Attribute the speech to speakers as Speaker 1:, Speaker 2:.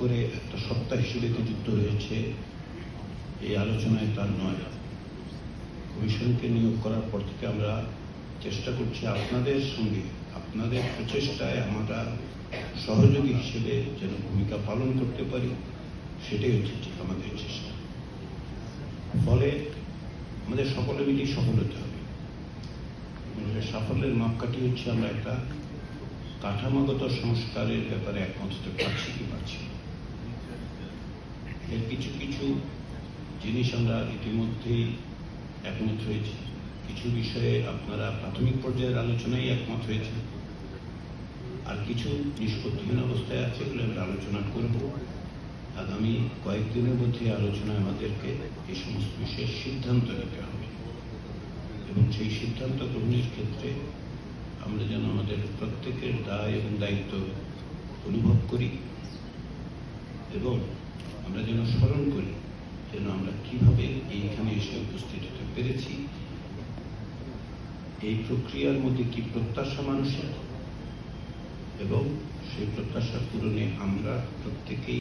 Speaker 1: করে একটা সত্তা হিসেবে যুক্ত রয়েছে, এই আলোচনায় তার নয়। কমিশনকে নিয়োগ করার পর থেকে আমরা চেষ্টা করছি আপনাদের সঙ্গে, আপনাদের প্রচেষ্টায় আমরা সহযোগী হিসেবে যেন ভূমিকা পালন করতে পারি, সেটাই হচ্ছে ঠিক আমাদের চেষ্টা। ফলে আমাদের সকলে মিলেই সফল হতে হবে। সাফল্যের মাপকাঠি হচ্ছে আমরা একটা কাঠামোগত সংস্কারের ব্যাপারে একমত হতে পারছি কি পারছি না। এর কিছু কিছু জিনিস আমরা ইতিমধ্যেই একমত হয়েছি। কিছু বিষয়ে আপনারা প্রাথমিক পর্যায়ের আলোচনায় একমত হয়েছে আর কিছু নিষ্পত্তিহীন অবস্থায় আছে এগুলো আমরা আলোচনা করব। আগামী কয়েকদিনের মধ্যে আলোচনায় আমাদেরকে এই সমস্ত বিষয়ে সিদ্ধান্ত নিতে হবে। এবং সেই সিদ্ধান্ত গ্রহণের ক্ষেত্রে আমরা যেন আমাদের প্রত্যেকের দায় এবং দায়িত্ব অনুভব করি। এবং আমরা যেন স্মরণ করি যেন আমরা কীভাবে এইখানে এসে উপস্থিত হতে পেরেছি। এই প্রক্রিয়ার মধ্যে কি প্রত্যাশা মানুষের? এবং সেই প্রত্যাশা পূরণে আমরা প্রত্যেকেই